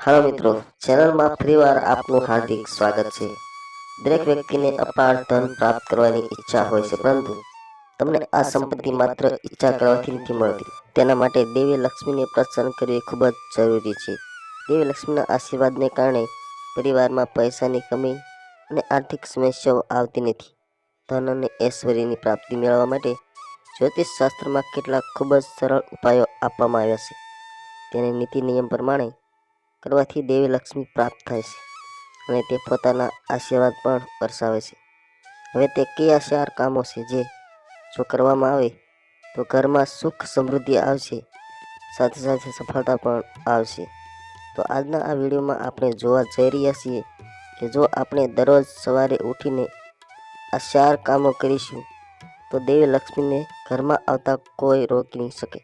હાલો મિત્રો, ચેનલમાં ફરીવાર આપનું હાર્દિક સ્વાગત છે. દરેક વ્યક્તિને અપાર ધન પ્રાપ્ત કરવાની ઈચ્છા હોય છે, પરંતુ તમને આ સંપત્તિ માત્ર ઈચ્છા કરવાથી નથી મળતી. તેના માટે દેવી લક્ષ્મીને પ્રસન્ન કરવી ખૂબ જ જરૂરી છે. દેવી લક્ષ્મીના આશીર્વાદને કારણે પરિવારમાં પૈસાની કમી અને આર્થિક સમસ્યાઓ આવતી નથી. ધન અને ઐશ્વર્યની પ્રાપ્તિ મેળવવા માટે જ્યોતિષ શાસ્ત્રમાં કેટલાક ખૂબ જ સરળ ઉપાયો આપવામાં આવ્યા છે. તેને નીતિ નિયમ પ્રમાણે કરવાથી દેવી લક્ષ્મી પ્રાપ્ત થાય છે અને તે પોતાના આશીર્વાદ પણ વરસાવે છે. હવે તે કયા ચાર કામો છે જે જો કરવામાં આવે તો ઘરમાં સુખ સમૃદ્ધિ આવશે, સાથે સાથે સફળતા પણ આવશે. તો આજના આ વિડીયોમાં આપણે જોવા જઈ રહ્યા છીએ કે જો આપણે દરરોજ સવારે ઉઠીને આ ચાર કામો કરીશું, તો દેવી લક્ષ્મીને ઘરમાં આવતા કોઈ રોકી નહીં શકે.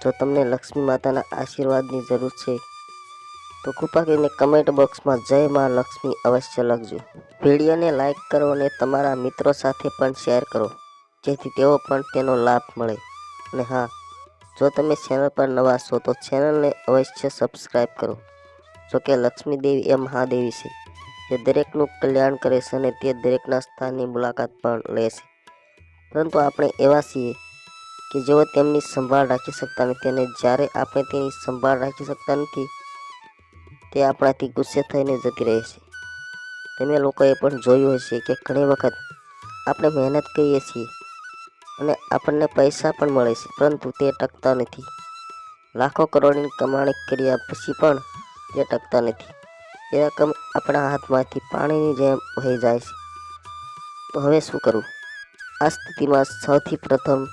જો તમને લક્ષ્મી માતાના આશીર્વાદની જરૂર છે તો કૃપા કરીને કમેન્ટ બોક્સમાં જય માં લક્ષ્મી અવશ્ય લખજો. વિડીયોને લાઇક કરો અને તમારા મિત્રો સાથે પણ શેર કરો, જેથી તેઓ પણ તેનો લાભ મળે. અને હા, જો તમે ચેનલ પર નવા છો તો ચેનલને અવશ્ય સબસ્ક્રાઈબ કરો. જો કે લક્ષ્મી દેવી એ મહાદેવી છે, જે દરેકનું કલ્યાણ કરે છે અને તે દરેકના સ્થાનની મુલાકાત પણ લે છે. પરંતુ આપણે એવા છીએ કે જેઓ તેમની સંભાળ રાખી શકતા નથી અને જ્યારે આપણે તેની સંભાળ રાખી શકતા નથી તે આપણાથી ગુસ્સે થઈને જતી રહે છે તમે લોકોએ પણ જોયું હશે કે ઘણી વખત આપણે મહેનત કરીએ છીએ અને આપણને પૈસા પણ મળે છે, પરંતુ તે ટકતા નથી. લાખો કરોડની કમાણી કર્યા પછી પણ તે ટકતા નથી. એ રકમ આપણા હાથમાંથી પાણીની જેમ વહી જાય છે. તો હવે શું કરવું? આ સ્થિતિમાં સૌથી પ્રથમ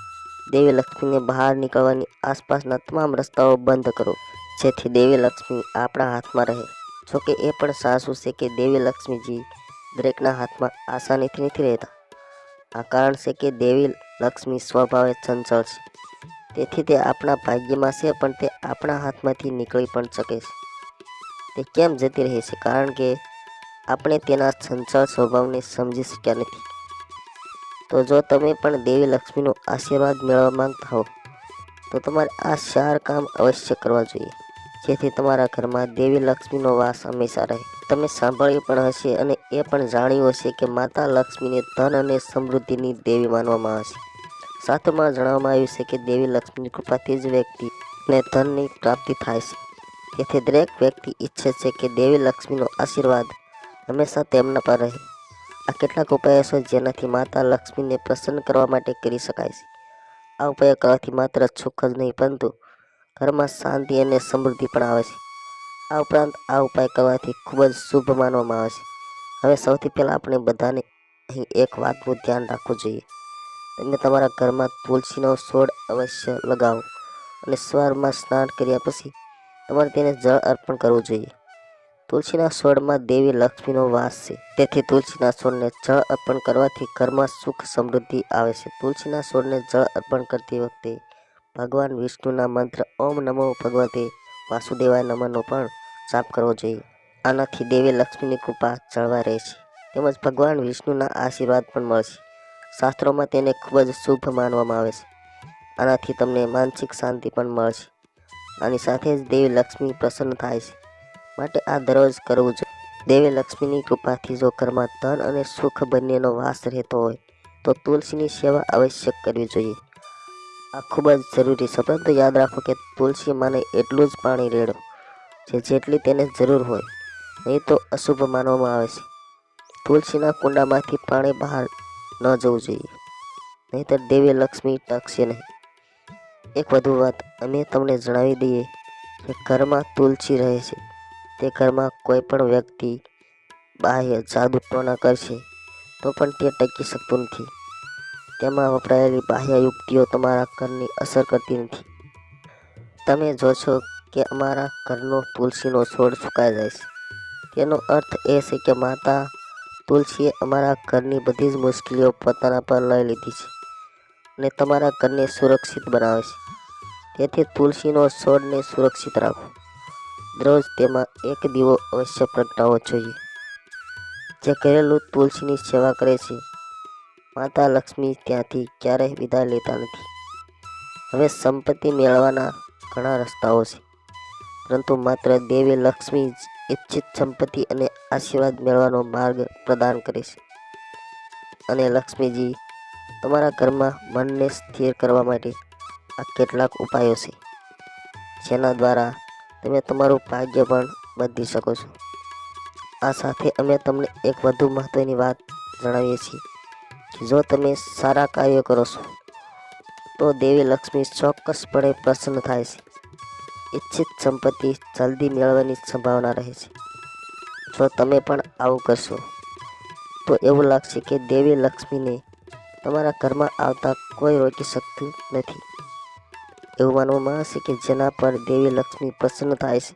દેવી લક્ષ્મીને બહાર નીકળવાની આસપાસના તમામ રસ્તાઓ બંધ કરો. જેથી દેવી લક્ષ્મી આપણા હાથમાં રહે. જોકે એ પણ સાસુ છે કે દેવી લક્ષ્મીજી દરેકના હાથમાં આસાનીથી નથી રહેતા. આ કારણ છે કે દેવી લક્ષ્મી સ્વભાવે ચંચળ છે. તેથી તે આપણા ભાગ્યમાં છે પણ તે આપણા હાથમાંથી નીકળી પણ શકે છે. તે કેમ જતી રહે છે? કારણ કે આપણે તેના ચંચળ સ્વભાવને સમજી શક્યા નથી. તો જો તમે પણ દેવી લક્ષ્મીનો આશીર્વાદ મેળવવા માંગતા હો, તો તમારે આ ચાર કામ અવશ્ય કરવા જોઈએ. જેથી તમારા ઘરમાં દેવી લક્ષ્મીનો વાસ હંમેશા રહે. તમે સાંભળ્યું પણ હશે અને એ પણ જાણ્યું હશે કે માતા લક્ષ્મીને ધન અને સમૃદ્ધિની દેવી માનવામાં આવે છે. શાસ્ત્રમાં જણાવવામાં આવ્યું છે કે દેવી લક્ષ્મીની કૃપાથી જ વ્યક્તિને ધનની પ્રાપ્તિ થાય છે. તેથી દરેક વ્યક્તિ ઈચ્છે છે કે દેવી લક્ષ્મીનો આશીર્વાદ હંમેશા તેમના પર રહે. આ કેટલાક ઉપાયો છે જેનાથી માતા લક્ષ્મીને પ્રસન્ન કરવા માટે કરી શકાય છે. આ ઉપાયો કરવાથી માત્ર સુખ જ નહીં, પરંતુ ઘરમાં શાંતિ અને સમૃદ્ધિ પણ આવે છે. આ ઉપરાંત આ ઉપાય કરવાથી ખૂબ જ શુભ માનવામાં આવે છે. હવે સૌથી પહેલાં આપણે બધાને અહીં એક વાતનું ધ્યાન રાખવું જોઈએ. તમે તમારા ઘરમાં તુલસીનો છોડ અવશ્ય લગાવો અને સવારમાં સ્નાન કર્યા પછી તમારે તેને જળ અર્પણ કરવું જોઈએ. તુલસીના છોડમાં દેવી લક્ષ્મીનો વાસ છે. તેથી તુલસીના છોડને જળ અર્પણ કરવાથી ઘરમાં સુખ સમૃદ્ધિ આવે છે. તુલસીના છોડને જળ અર્પણ કરતી વખતે ભગવાન વિષ્ણુના મંત્ર ઓમ નમો ભગવતે વાસુદેવાય નમનો પણ જાપ કરવો જોઈએ. આનાથી દેવી લક્ષ્મીની કૃપા ચળવા રહે છે. તેમજ ભગવાન વિષ્ણુના આશીર્વાદ પણ મળશે. શાસ્ત્રોમાં તેને ખૂબ જ શુભ માનવામાં આવે છે. આનાથી તમને માનસિક શાંતિ પણ મળશે. આની સાથે જ દેવી લક્ષ્મી પ્રસન્ન થાય છે. માટે આ દરરોજ કરવું જોઈએ. દેવી લક્ષ્મીની કૃપાથી જો ઘરમાં ધન અને સુખ બંનેનો વાસ રહેતો હોય, તો તુલસીની સેવા અવશ્ય કરવી જોઈએ. આ ખૂબ જ જરૂરી છે. પરંતુ યાદ રાખો કે તુલસી માને એટલું જ પાણી રેડો જે જેટલી તેને જરૂર હોય નહીં તો અશુભ માનવામાં આવે છે. તુલસીના કુંડામાંથી પાણી બહાર ન જવું જોઈએ, નહીંતર દેવી લક્ષ્મી ટકશે નહીં. એક વધુ વાત, અમે તમને જણાવી દઈએ કે ઘરમાં તુલસી રહે છે. તે ઘરમાં કોઈ પણ વ્યક્તિ બાહ્ય જાદુ ટોના કરશે, તો પણ તે ટકી શકતું નથી. તેમાં વપરાયેલી બાહ્ય યુક્તિઓ તમારા ઘરની અસર કરતી નથી. તમે જોશો કે અમારા ઘરનો તુલસીનો છોડ સુકાઈ જાય છે. તેનો અર્થ એ છે કે માતા તુલસીએ અમારા ઘરની બધી જ મુશ્કેલીઓ પોતાના પર લઈ લીધી છે અને તમારા ઘરને સુરક્ષિત બનાવે છે. તેથી તુલસીનો છોડને સુરક્ષિત રાખો. દરરોજ તેમાં એક દીવો અવશ્ય પ્રગટાવવો જોઈએ. જે ઘરેલું તુલસીની સેવા કરે છે માતા લક્ષ્મી ત્યાંથી ક્યારેય વિદાય લેતા નથી. હવે સંપત્તિ મેળવવાના ઘણા રસ્તાઓ છે. પરંતુ માત્ર દેવી લક્ષ્મી જ ઈચ્છિત સંપત્તિ અને આશીર્વાદ મેળવવાનો માર્ગ પ્રદાન કરે છે. અને લક્ષ્મીજી, તમારા ઘરમાં મનને સ્થિર કરવા માટે આ કેટલાક ઉપાયો છે. જેના દ્વારા તમે તમારું ભાગ્ય પણ બદલી શકો છો. આ સાથે અમે તમને એક વધુ મહત્ત્વની વાત જણાવીએ છીએ. જો તમે સારા કાર્યો કરો છો, તો દેવી લક્ષ્મી ચોક્કસપણે પ્રસન્ન થાય છે. ઈચ્છિત સંપત્તિ જલ્દી મેળવવાની સંભાવના રહે છે. જો તમે પણ આવું કરશો, તો એવું લાગશે કે દેવી લક્ષ્મીને તમારા ઘરમાં આવતા કોઈ રોકી શકતું નથી. એવું માનવામાં આવે છે કે જેના પર દેવી લક્ષ્મી પ્રસન્ન થાય છે,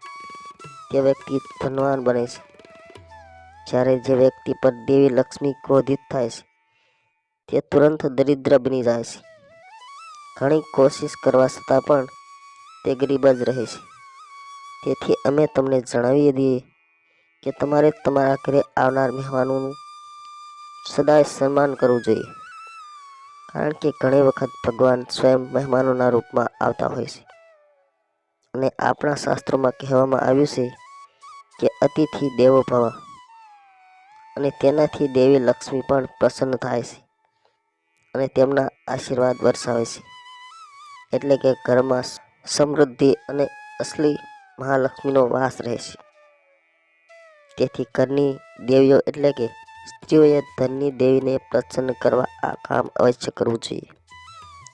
તે વ્યક્તિ ધનવાન બને છે. જ્યારે જે વ્યક્તિ પર દેવી લક્ષ્મી ક્રોધિત થાય છે તે તુરંત દરિદ્ર બની જાય છે. ઘણી કોશિશ કરવા છતાં પણ તે ગરીબ જ રહે છે. તેથી અમે તમને જણાવી દઈએ કે તમારે તમારા ઘરે આવનાર મહેમાનોનું સદાય સન્માન કરવું જોઈએ. કારણ કે ઘણી વખત ભગવાન સ્વયં મહેમાનોના રૂપમાં આવતા હોય છે. અને આપણા શાસ્ત્રોમાં કહેવામાં આવ્યું છે કે અતિથિ દેવો ભવ. અને તેનાથી દેવી લક્ષ્મી પણ પ્રસન્ન થાય છે. અને તેમના આશીર્વાદ વરસાવે છે. એટલે કે ઘરમાં સમૃદ્ધિ અને અસલી મહાલક્ષ્મીનો વાસ રહે છે. તેથી ઘરની દેવીઓ એટલે કે સ્ત્રીઓએ ધનની દેવીને પ્રસન્ન કરવા આ કામ અવશ્ય કરવું જોઈએ.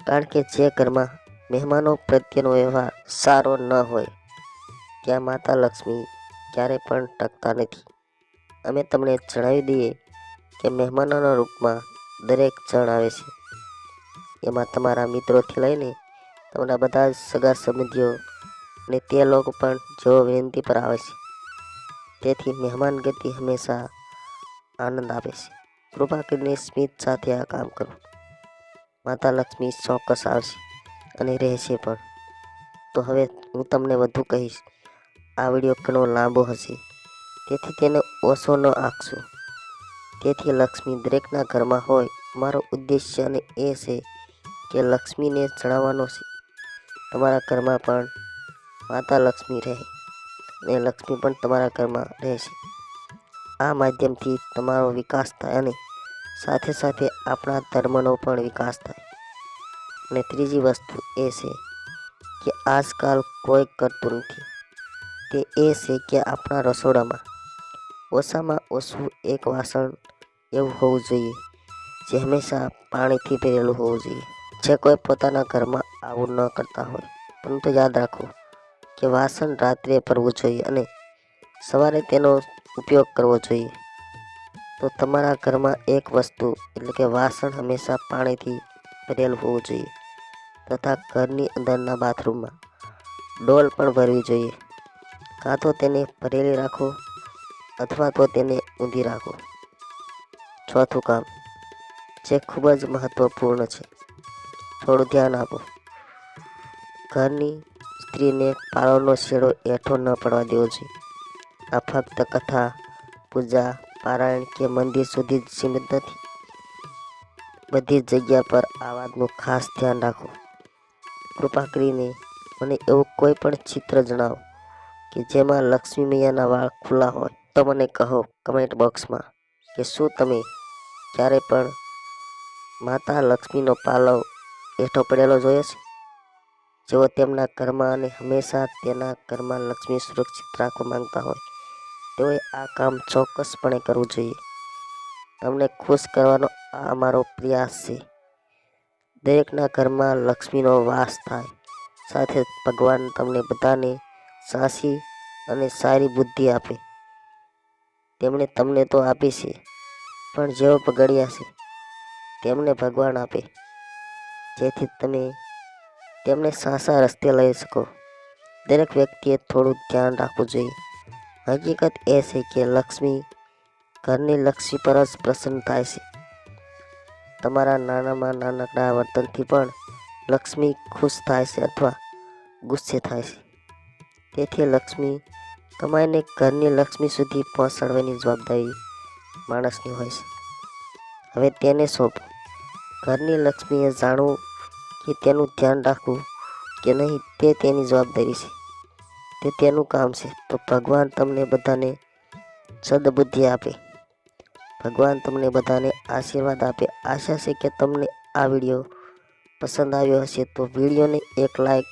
કારણ કે જે ઘરમાં મહેમાનો પ્રત્યેનો વ્યવહાર સારો ન હોય, ત્યાં માતા લક્ષ્મી ક્યારેય પણ ટકતા નથી. અમે તમને જણાવી દઈએ કે મહેમાનોના રૂપમાં દરેક જણ આવે છે. એમાં તમારા મિત્રોથી લઈને તમારા બધા જ સગા સંબંધીઓ અને તે લોકો પણ જો વિનંતી પર આવે છે. તેથી મહેમાન ગતિ હંમેશા આનંદ આપે છે. કૃપા કરીને સ્મિત સાથે આ કામ કરો. માતા લક્ષ્મી ચોક્કસ આવશે અને રહેશે પણ. તો હવે હું તમને વધુ કહીશ. આ વીડિયો ઘણો લાંબો હશે. તેથી તેને ઓછો ન આંકશો. તેથી લક્ષ્મી દરેકના ઘરમાં હોય. મારો ઉદ્દેશ્ય અને એ છે કે લક્ષ્મીને જણાવવાનો છે. તમારા ઘરમાં પણ માતા લક્ષ્મી રહે અને લક્ષ્મી પણ તમારા ઘરમાં રહેશે આ માધ્યમથી તમારો વિકાસ થાય અને સાથે સાથે આપણા ધર્મનો પણ વિકાસ થાય. અને ત્રીજી વસ્તુ એ છે કે આજકાલ કોઈ કરતું નથી. તે એ છે કે આપણા રસોડામાં ઓછામાં ઓછું એક વાસણ એવું હોવું જોઈએ. જે હંમેશા પાણીથી ભરેલું હોવું જોઈએ. જે કોઈ પોતાના ઘરમાં આવું ન કરતા હોય. પરંતુ યાદ રાખો કે વાસણ રાત્રે ભરવું જોઈએ અને સવારે તેનો ઉપયોગ કરવો જોઈએ. તો તમારા ઘરમાં એક વસ્તુ એટલે કે વાસણ હંમેશા પાણીથી ભરેલું હોવું જોઈએ. તથા ઘરની અંદરના બાથરૂમમાં ડોલ પણ ભરવી જોઈએ. કાં તો તેને ભરેલી રાખો અથવા તો તેને ઊંધી રાખો. ચોથું કામ, જે ખૂબ જ મહત્વપૂર્ણ છે. થોડું ધ્યાન આપો. ઘરની સ્ત્રીને પાળોનો શેડો હેઠો ન પડવા દેવો જોઈએ. આ ફક્ત કથા, પૂજા, પારાયણ કે મંદિર સુધી જ સીમિત નથી. બધી જગ્યા પર આ વાતનું ખાસ ધ્યાન રાખો. કૃપા કરીને મને એવું કોઈ પણ ચિત્ર જણાવો કે જેમાં લક્ષ્મી મૈયાના વાળ ખુલ્લા હોય તો મને કહો કમેન્ટ બોક્સમાં કે શું તમે ક્યારે પણ માતા લક્ષ્મીનો પાલવ હેઠો પડેલો જોયો છે, જેઓ તેમના ઘરમાં અને હંમેશા તેના ઘરમાં લક્ષ્મી સુરક્ષિત રાખવા માંગતા હોય, તેઓએ આ કામ ચોક્કસપણે કરવું જોઈએ. તમને ખુશ કરવાનો આ અમારો પ્રયાસ છે. દરેકના ઘરમાં લક્ષ્મીનો વાસ થાય, સાથે ભગવાન તમને બધાને સાચી અને સારી બુદ્ધિ આપે. તેમણે તમને તો આપી છે પણ જેઓ બગડ્યા છે, તેમને ભગવાન આપે. જેથી તમે તેમને સાસા રસ્તે લઈ શકો. દરેક વ્યક્તિએ થોડું ધ્યાન રાખવું જોઈએ. હકીકત એ છે કે લક્ષ્મી ઘરની લક્ષ્મી પર જ પ્રસન્ન થાય છે. તમારા નાનામાં નાનકડા વર્તનથી પણ લક્ષ્મી ખુશ થાય છે અથવા ગુસ્સે થાય છે. તેથી લક્ષ્મી તમારીને ઘરની લક્ષ્મી સુધી પહોંચાડવાની જવાબદારી માણસની હોય છે. હવે તેને સોંપ ઘરની લક્ષ્મીએ જાણવું કે તેનું ધ્યાન રાખવું કે નહીં તે તેની જવાબદારી છે. તે તેનું કામ છે. તો ભગવાન તમને બધાને સદબુદ્ધિ આપે. ભગવાન તમને બધાને આશીર્વાદ આપે. આશા છે કે તમને આ વીડિયો પસંદ આવ્યો હશે તો વિડીયોને એક લાઈક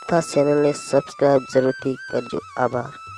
તથા ચેનલને સબસ્ક્રાઈબ જરૂરથી કરજો. આભાર.